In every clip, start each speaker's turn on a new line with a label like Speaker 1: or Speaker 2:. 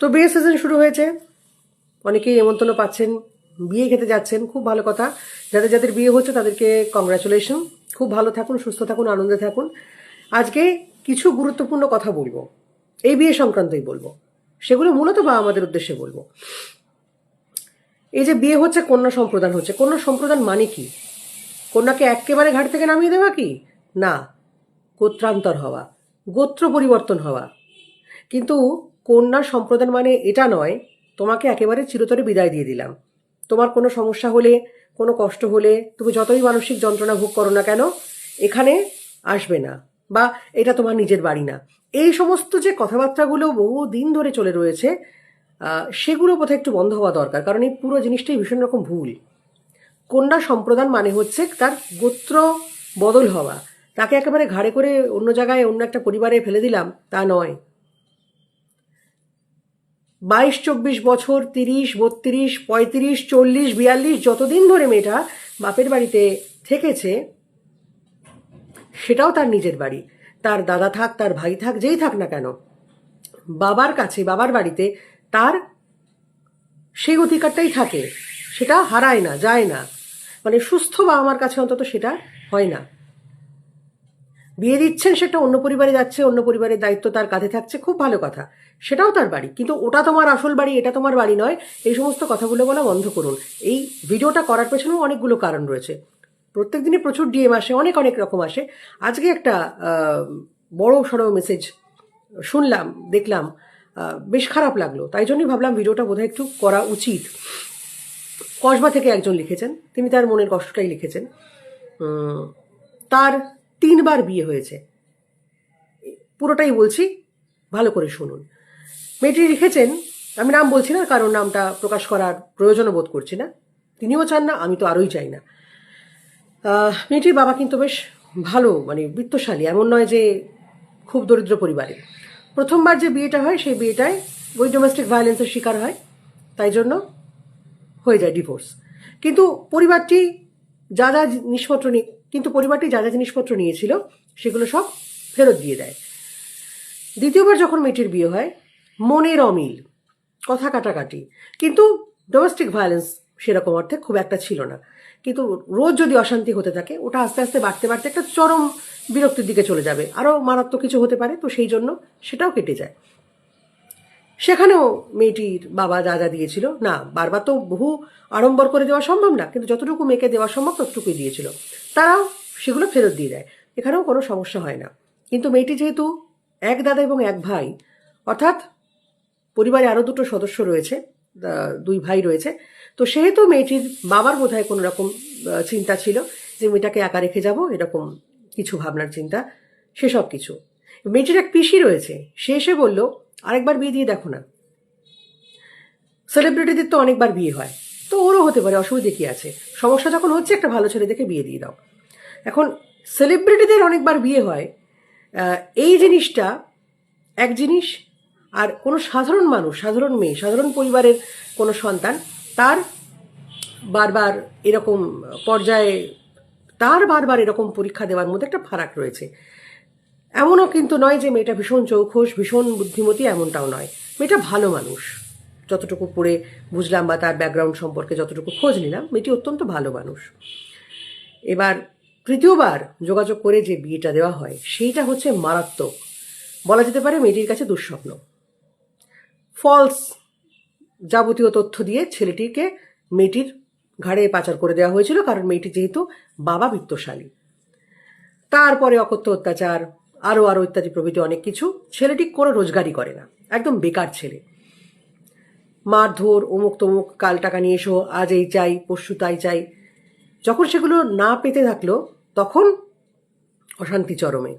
Speaker 1: তো বিয়ে সিজন শুরু হয়েছে। অনেকেই নেমন্তন্ন পাচ্ছেন, বিয়ে খেতে যাচ্ছেন, খুব ভালো কথা। যাদের যাদের বিয়ে হচ্ছে তাদেরকে কংগ্রাচুলেশন খুব ভালো থাকুন, সুস্থ থাকুন, আনন্দে থাকুন। আজকে কিছু গুরুত্বপূর্ণ কথা বলব। এই বিয়ে সংক্রান্তই বলব। সেগুলো মূলত বা আমাদের উদ্দেশ্যে বলব। এই যে বিয়ে হচ্ছে, কন্যা সম্প্রদান হচ্ছে। কন্যা সম্প্রদান মানে কি? কন্যাকে একেবারে ঘাট থেকে নামিয়ে দেওয়া কি? না, গোত্রান্তর হওয়া, গোত্র পরিবর্তন হওয়া। কিন্তু কন্যা সম্প্রদান মানে এটা নয়, তোমাকে একেবারে চিরতরে বিদায় দিয়ে দিলাম। তোমার কোনো সমস্যা হলে, কোনো কষ্ট হলে, তুমি যতই মানসিক যন্ত্রণা ভোগ করো না কেন, এখানে আসবে না বা এটা তোমার নিজের বাড়ি না। এই সমস্ত যে কথাবার্তাগুলো বহু দিন ধরে চলে রয়েছে সেগুলো বোধহয় একটু বন্ধ হওয়া দরকার, কারণ এই পুরো জিনিসটাই ভীষণ রকম ভুল। কন্যা সম্প্রদান মানে হচ্ছে তার গোত্র বদল হওয়া। তাকে একেবারে ঘাড়ে করে অন্য জায়গায় অন্য একটা পরিবারে ফেলে দিলাম, তা নয়। বাইশ, চব্বিশ বছর, তিরিশ, বত্রিশ, পঁয়ত্রিশ, চল্লিশ, বিয়াল্লিশ যতদিন ধরে মেয়েটা বাপের বাড়িতে থেকেছে, সেটাও তার নিজের বাড়ি। তার দাদা থাক, তার ভাই থাক, যেই থাক না কেন, বাবার কাছে, বাবার বাড়িতে তার সেই অধিকারটাই থাকে। সেটা হারায় না, যায় না। মানে সুস্থ বাবা আমার কাছে অন্তত সেটা হয় না। বিয়ে দিচ্ছেন, সেটা অন্য পরিবারে যাচ্ছে, অন্য পরিবারের দায়িত্ব তার কাঁধে থাকছে, খুব ভালো কথা। সেটাও তার বাড়ি, কিন্তু ওটা তোমার আসল বাড়ি, এটা তোমার বাড়ি নয়। এই সমস্ত কথাগুলো বলা বন্ধ করুন। এই ভিডিওটা করার পেছনেও অনেকগুলো কারণ রয়েছে। প্রত্যেক দিনই প্রচুর ডিএম আসে, অনেক অনেক রকম আসে। আজকে একটা বড় সড়ো মেসেজ শুনলাম, দেখলাম বেশ খারাপ লাগল। তাই জন্যই ভাবলাম ভিডিওটা বোধহয় একটু করা উচিত। কসবা থেকে একজন লিখেছেন, তিনি তার মনের কষ্টটাই লিখেছেন। তার তিনবার বিয়ে হয়েছে। পুরোটাই বলছি, ভালো করে শুনুন। মেয়েটি লিখেছেন, আমি নাম বলছি না, কারণ নামটা প্রকাশ করার প্রয়োজনও বোধ করছি না। তিনিও চান না, আমি তো আরোই চাই না। মেয়েটির বাবা কিন্তু বেশ ভালো মানে বৃত্তশালী, এমন নয় যে খুব দরিদ্র পরিবারে। প্রথমবার যে বিয়েটা হয়, সেই বিয়েটায় ওই ডোমেস্টিক ভায়োলেন্সের শিকার হয়, তাই জন্য হয়ে যায় ডিভোর্স কিন্তু পরিবারটি যা যা জিনিসপত্র নিয়ে কিন্তু পরিবারটি যা যা জিনিসপত্র নিয়েছিল, সেগুলো সব ফেরত দিয়ে দেয়। দ্বিতীয়বার যখন মেয়েটির বিয়ে হয়, মনের অমিল, কথা কাটাকাটি। কিন্তু ডোমেস্টিক ভায়োলেন্স সেরকম অর্থে খুব একটা ছিল না। কিন্তু রোজ যদি অশান্তি হতে থাকে, ওটা আস্তে আস্তে বাড়তে বাড়তে একটা চরম বিরক্তির দিকে চলে যাবে। আরও মারাত্মক কিছু হতে পারে, তো সেই জন্য সেটাও কেটে যায়। সেখানেও মেয়েটির বাবা যা যা দিয়েছিল, না, বারবার তো বহু আড়ম্বর করে দেওয়া সম্ভব না, কিন্তু যতটুকু মেয়েকে দেওয়া সম্ভব ততটুকুই দিয়েছিল। তারাও সেগুলো ফেরত দিয়ে দেয়, এখানেও কোনো সমস্যা হয় না। কিন্তু মেয়েটি যেহেতু এক দাদা এবং এক ভাই, অর্থাৎ পরিবারে আরও দুটো সদস্য রয়েছে দুই ভাই রয়েছে, তো সেহেতু মেয়েটির বাবার বোধহয় কোনো রকম চিন্তা ছিল যে মেয়েটাকে একা রেখে যাব, এরকম কিছু ভাবনার চিন্তা, সেসব কিছু। মেয়েটির এক পিসি রয়েছে, সে এসে বলল আরেকবার বিয়ে দিয়ে দেখো না। সেলিব্রিটিদের তো অনেকবার বিয়ে হয়। তো ওরও হতে পারে, অসুবিধে কি আছে? সমস্যা যখন হচ্ছে, একটা ভালো ছেলে দেখে বিয়ে দিয়ে দাও। এখন সেলিব্রিটিদের অনেকবার বিয়ে হয় এই জিনিসটা এক জিনিস, আর কোনো সাধারণ মানুষ, সাধারণ মেয়ে, সাধারণ পরিবারের কোনো সন্তান, তার বারবার এরকম পর্যায়ে, তার বারবার এরকম পরীক্ষা দেওয়ার মধ্যে একটা ফারাক রয়েছে। এমনও কিন্তু নয় যে মেয়েটা ভীষণ চৌখোশ, ভীষণ বুদ্ধিমতী, এমনটাও নয়। মেয়েটা ভালো মানুষ। যতটুকু পড়ে বুঝলাম বা তার ব্যাকগ্রাউন্ড সম্পর্কে যতটুকু খোঁজ নিলাম, মেয়েটি অত্যন্ত ভালো মানুষ। এবার তৃতীয়বার যোগাযোগ করে যে বিয়েটা দেওয়া হয়, সেইটা হচ্ছে মারাত্মক। বলা যেতে পারে মেয়েটির কাছে দুঃস্বপ্ন। ফলস যাবতীয় তথ্য দিয়ে ছেলেটিকে মেয়েটির ঘাড়ে পাচার করে দেওয়া হয়েছিল, কারণ মেয়েটি যেহেতু বাবা বিত্তশালী। তারপরে অকথ্য অত্যাচার আরও আরও ইত্যাদি প্রভৃতি অনেক কিছু, ছেলেটি কোনো রোজগারই করে না। একদম বেকার ছেলে। মারধর, অমুক তমুক, কাল টাকা নিয়ে এসো আজ এই চাই, পরশু তাই চাই। যখন সেগুলো না পেতে থাকল, তখন অশান্তি চরমে।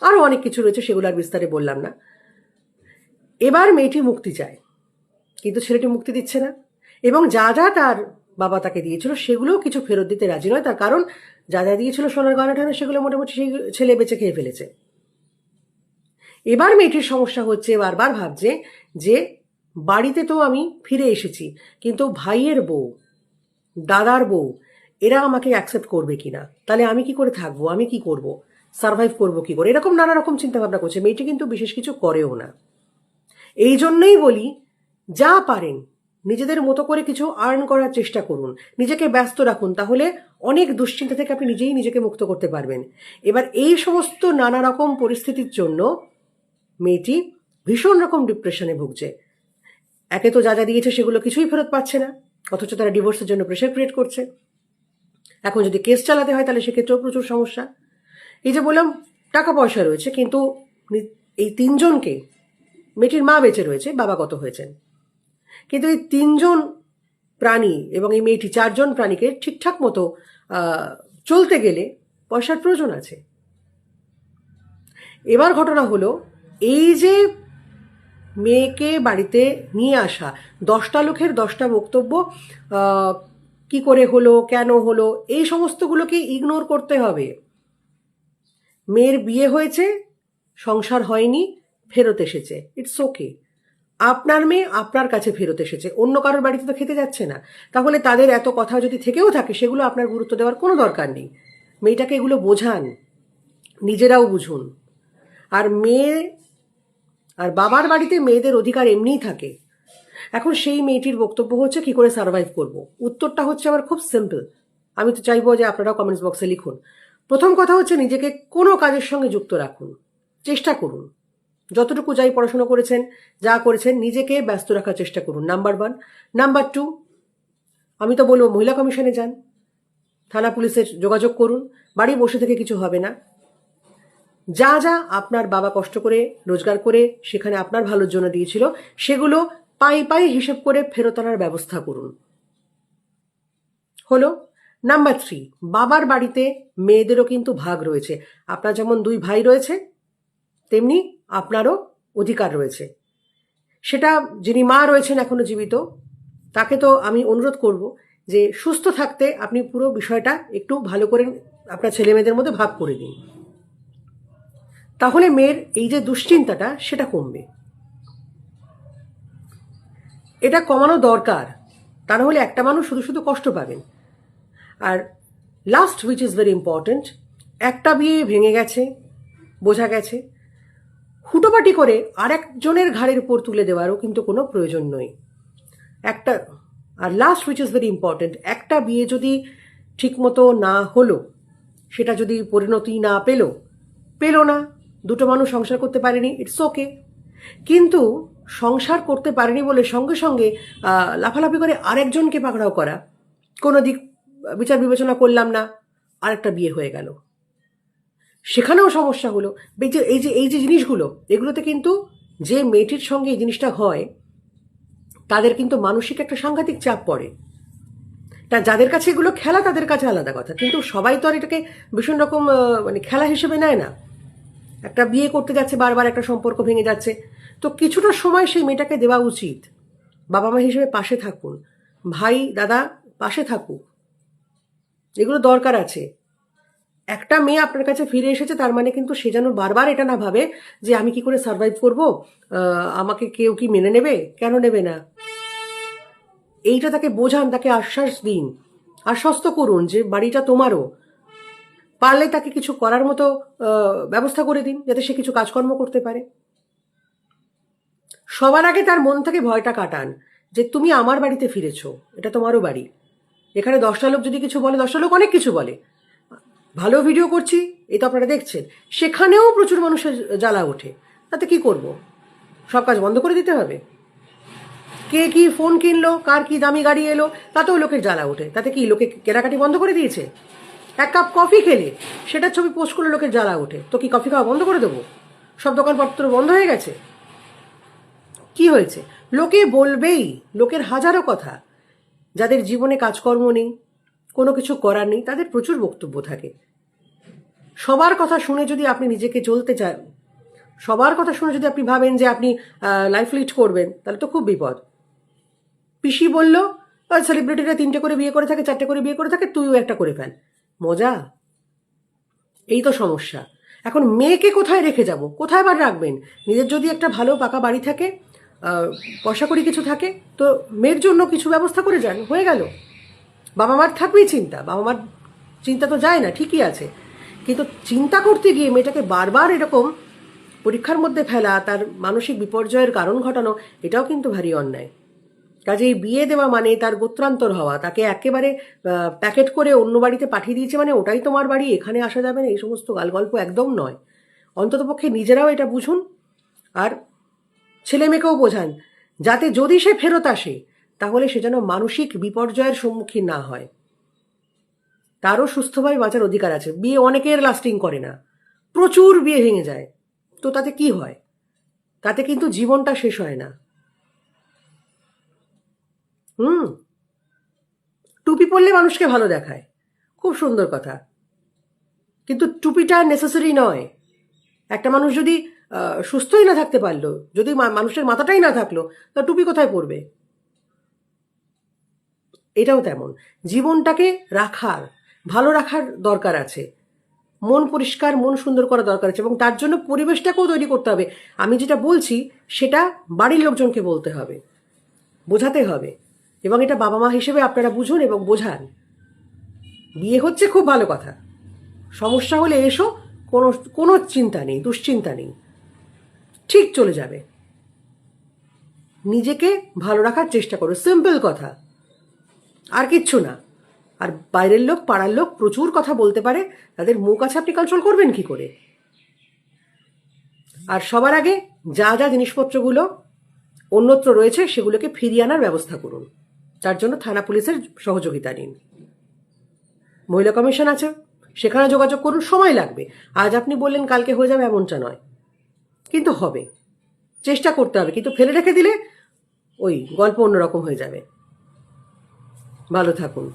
Speaker 1: আরও অনেক কিছু রয়েছে, সেগুলো আর বিস্তারে বললাম না। এবার মেয়েটি মুক্তি চায়। কিন্তু ছেলেটি মুক্তি দিচ্ছে না। এবং যা যা তার বাবা তাকে দিয়েছিল, সেগুলোও কিছু ফেরত দিতে রাজি নয়। তার কারণ যা যা দিয়েছিল সোনার গয়না টানা সেগুলো মোটামুটি সেই ছেলে বেঁচে খেয়ে ফেলেছে। এবার মেয়েটির সমস্যা হচ্ছে, বারবার ভাবছে যে বাড়িতে তো আমি ফিরে এসেছি, কিন্তু ভাইয়ের বউ, দাদার বউ, এরা আমাকে অ্যাকসেপ্ট করবে কিনা? তাহলে আমি কি করে থাকব? আমি কি করব? সার্ভাইভ করব কি করে? এরকম নানা রকম চিন্তা ভাবনা করছে। মেয়েটি কিন্তু বিশেষ কিছু করেও না। এই জন্যই বলি, যা পারেন নিজেদের মতো করে কিছু আর্ন করার চেষ্টা করুন। নিজেকে ব্যস্ত রাখুন, তাহলে অনেক দুশ্চিন্তা থেকে আপনি নিজেই নিজেকে মুক্ত করতে পারবেন। এবার এই সমস্ত নানা রকম পরিস্থিতির জন্য মেয়েটি ভীষণ রকম ডিপ্রেশনে ভুগছে। একে তো যা যা দিয়েছে সেগুলো কিছুই ফেরত পাচ্ছে না, অথচ তারা ডিভোর্সের জন্য প্রেশার ক্রিয়েট করছে। এখন যদি কেস চালাতে হয়, তাহলে সেক্ষেত্রেও প্রচুর সমস্যা। এই যে বললাম টাকা পয়সা রয়েছে, কিন্তু এই তিনজনকে, মেয়েটির মা বেঁচে রয়েছে বাবা কত হয়েছেন। কিন্তু এই তিনজন প্রাণী এবং এই মেয়েটি, চারজন প্রাণীকে ঠিকঠাক মতো চলতে গেলে পয়সার প্রয়োজন আছে। এবার ঘটনা হলো, এই যে মেয়েকে বাড়িতে নিয়ে আসা, দশটা লোকের দশটা বক্তব্য কি করে হলো, কেন হলো, এই সমস্তগুলোকে ইগনোর করতে হবে। মেয়ের বিয়ে হয়েছে, সংসার হয়নি, ফেরত এসেছে। ইটস ওকে আপনার মেয়ে আপনার কাছে ফেরত এসেছে, অন্য কারোর বাড়িতে তো খেতে যাচ্ছে না। তাহলে তাদের এত কথা যদি থেকেও থাকে, সেগুলো আপনার গুরুত্ব দেওয়ার কোনো দরকার নেই। মেয়েটাকে এগুলো বোঝান, নিজেরাও বুঝুন। আর মেয়ে, আর বাবার বাড়িতে মেয়েদের অধিকার এমনিই থাকে। এখন সেই মেয়েটির বক্তব্য হচ্ছে, কি করে সার্ভাইভ করব? উত্তরটা হচ্ছে আমার খুব সিম্পল আমি তো চাইব যে আপনারাও কমেন্টস বক্সে লিখুন। প্রথম কথা হচ্ছে, নিজেকে কোনো কাজের সঙ্গে যুক্ত রাখুন। চেষ্টা করুন। যতটুকু যাই পড়াশোনা করেছেন, যা করেছেন, নিজেকে ব্যস্ত রাখার চেষ্টা করুন নাম্বার ওয়ান নাম্বার টু আমি তো বলব মহিলা কমিশনে যান, থানা পুলিশের যোগাযোগ করুন, বাড়ি বসে থেকে কিছু হবে না। যা যা আপনার বাবা কষ্ট করে, রোজগার করে, সেখানে আপনার ভালোর জন্য দিয়েছিল, সেগুলো পাই পাই হিসেব করে ফেরত আনার ব্যবস্থা করুন। হলো নাম্বার থ্রি বাবার বাড়িতে মেয়েদেরও কিন্তু ভাগ রয়েছে। আপনার যেমন দুই ভাই রয়েছে তেমনি আপনারও অধিকার রয়েছে। সেটা যিনি মা রয়েছেন এখনও জীবিত, তাকে তো আমি অনুরোধ করব যে সুস্থ থাকতে আপনি পুরো বিষয়টা একটু ভালো করে আপনার ছেলে মেয়েদের মধ্যে ভাগ করে দিন তাহলে মেয়ের এই যে দুশ্চিন্তাটা, সেটা কমবে। এটা কমানো দরকার, তা না হলে একটা মানুষ শুধু শুধু কষ্ট পাবেন। আর last which is very important একটা বিয়ে ভেঙে গেছে, বোঝা গেছে। হুটোপাটি করে আরেকজনের ঘাড়ের উপর তুলে দেওয়ারও কিন্তু কোনো প্রয়োজন নয়। একটা, আর last which is very important একটা বিয়ে যদি ঠিকমতো না হলো, সেটা যদি পরিণতি না পেল পেল না, দুটো মানুষ সংসার করতে পারেনি ইটস ওকে কিন্তু সংসার করতে পারেনি বলে সঙ্গে সঙ্গে লাফালাফি করে আরেকজনকে পাকড়াও করা, কোনো দিক, বিচার বিবেচনা করলাম না, আরেকটা বিয়ে হয়ে গেল। সেখানেও সমস্যা হলো। এই যে এই যে এই যে জিনিসগুলো, এগুলোতে কিন্তু যে মেয়েটির সঙ্গে এই জিনিসটা হয়, তাদের কিন্তু মানসিক একটা সাংঘাতিক চাপ পড়ে। তা যাদের কাছে এগুলো খেলা, তাদের কাছে আলাদা কথা। কিন্তু সবাই তো আর এটাকে ভীষণ রকম মানে খেলা হিসেবে নেয় না। একটা বিয়ে করতে যাচ্ছে, বারবার একটা সম্পর্ক ভেঙে যাচ্ছে। তো কিছুটা সময় সেই মেয়েটাকে দেওয়া উচিত। বাবা মা হিসেবে পাশে থাকুন। ভাই, দাদা, পাশে থাকুক। এগুলো দরকার আছে। একটা মেয়ে আপনার কাছে ফিরে এসেছে, তার মানে কিন্তু সে যেন বারবার এটা না ভাবে যে আমি কি করে সার্ভাইভ করব? আমাকে কেউ কি মেনে নেবে? কেন নেবে না? এইটা তাকে বোঝান, তাকে আশ্বাস দিন। আশ্বস্ত করুন যে বাড়িটা তোমারও। পারলে তাকে কিছু করার মতো ব্যবস্থা করে দিন, যাতে সে কিছু কাজকর্ম করতে পারে। সবার আগে তার মন থেকে ভয়টা কাটান যে তুমি আমার বাড়িতে ফিরেছো, এটা তোমারও বাড়ি। এখানে দশটা লোক যদি কিছু বলে, দশটা লোক অনেক কিছু বলে। ভালো ভিডিও করছি তো আপনারা দেখছেন। সেখানেও প্রচুর মানুষের জ্বালা ওঠে। তাতে কি করব? সব কাজ বন্ধ করে দিতে হবে? কে কি ফোন কিনলো, কার কি দামি গাড়ি এলো, তাতেও লোকের জ্বালা ওঠে। তাতে কি লোকে কেনাকাটি বন্ধ করে দিয়েছে? এক কাপ কফি খেলে সেটার ছবি পোস্ট করলে লোকের জ্বালা ওঠে। তো কি কফি খাওয়া বন্ধ করে দেবো? সব দোকানপত্র বন্ধ হয়ে গেছে? কি হয়েছে? লোকে বলবেই, লোকের হাজারো কথা। যাদের জীবনে কাজকর্ম নেই কোনো কিছু করার নেই, তাদের প্রচুর বক্তব্য থাকে। সবার কথা শুনে যদি আপনি নিজেকে চলতে চান, সবার কথা শুনে যদি আপনি ভাবেন যে আপনি লাইফ লিড করবেন, তাহলে তো খুব বিপদ। পিসি বলল সেলিব্রিটিরা তিনটে করে বিয়ে করে থাকে, চারটে করে বিয়ে করে থাকে, তুইও একটা করে ফেল। মজা? এই তো সমস্যা। এখন মেয়েকে কোথায় রেখে যাব? কোথায় আবার রাখবেন? নিজের যদি একটা ভালো পাকা বাড়ি থাকে পয়সা করি কিছু থাকে, তো মেয়ের জন্য কিছু ব্যবস্থা করে যান। হয়ে গেল। বাবা মার থাকবেই চিন্তা। বাবা মার চিন্তা তো যায় না, ঠিকই আছে। কিন্তু চিন্তা করতে গিয়ে মেয়েটাকে বারবার এরকম পরীক্ষার মধ্যে ফেলা, তার মানসিক বিপর্যয়ের কারণ ঘটানো, এটাও কিন্তু ভারী অন্যায়। কাজেই বিয়ে দেওয়া মানে তার গোত্রান্তর হওয়া, তাকে একেবারে প্যাকেট করে অন্য বাড়িতে পাঠিয়ে দিয়েছে মানে ওটাই তোমার বাড়ি, এখানে আসা যাবে না, এই সমস্ত গালগল্প একদম নয়। অন্ততপক্ষে নিজেরাও এটা বুঝুন। আর ছেলে মেয়েকেও বোঝান, যাতে যদি সে ফেরত আসে তাহলে সে যেন মানসিক বিপর্যয়ের সম্মুখীন না হয়। তারও সুস্থভাবে বাঁচার অধিকার আছে। বিয়ে অনেকের লাস্টিং করে না। প্রচুর বিয়ে ভেঙে যায়। তো তাতে কি হয়? তাতে কিন্তু জীবনটা শেষ হয় না। হুম। টুপি পরলে মানুষকে ভালো দেখায়। খুব সুন্দর কথা। কিন্তু টুপিটা নেসেসারি নয়। একটা মানুষ যদি সুস্থই না থাকতে পারল, যদি মানুষের মাথাটাই না থাকল, তা টুপি কোথায় পরবে? এটাও তেমন। জীবনটাকে রাখার, ভালো রাখার দরকার আছে। মন পরিষ্কার, মন সুন্দর করা দরকার আছে এবং তার জন্য পরিবেশটাকেও তৈরি করতে হবে। আমি যেটা বলছি, সেটা বাড়ির লোকজনকে বলতে হবে। বোঝাতে হবে। এবং এটা বাবা মা হিসেবে আপনারা বুঝুন এবং বোঝান। বিয়ে হচ্ছে খুব ভালো কথা। সমস্যা হলে এসো, কোনো কোনো চিন্তা নেই, দুশ্চিন্তা নেই। ঠিক চলে যাবে। নিজেকে ভালো রাখার চেষ্টা করো। সিম্পল কথা। আর কিচ্ছু না। আর বাইরের লোক, পাড়ার লোক প্রচুর কথা বলতে পারে। তাদের মুখ আছে, আপনি কন্ট্রোল করবেন কি করে? আর সবার আগে যা যা জিনিসপত্রগুলো অন্যত্র রয়েছে, সেগুলোকে ফিরিয়ে আনার ব্যবস্থা করুন। তার জন্য থানা পুলিশের সহযোগিতা নিন। মহিলা কমিশন আছে, সেখানে যোগাযোগ করুন, সময় লাগবে। আজ আপনি বললেন কালকে হয়ে যাবে, এমনটা নয়। কিন্তু হবে। চেষ্টা করতে হবে, কিন্তু ফেলে রেখে দিলে ওই গল্প অন্যরকম হয়ে যাবে। ভালো থাকুন।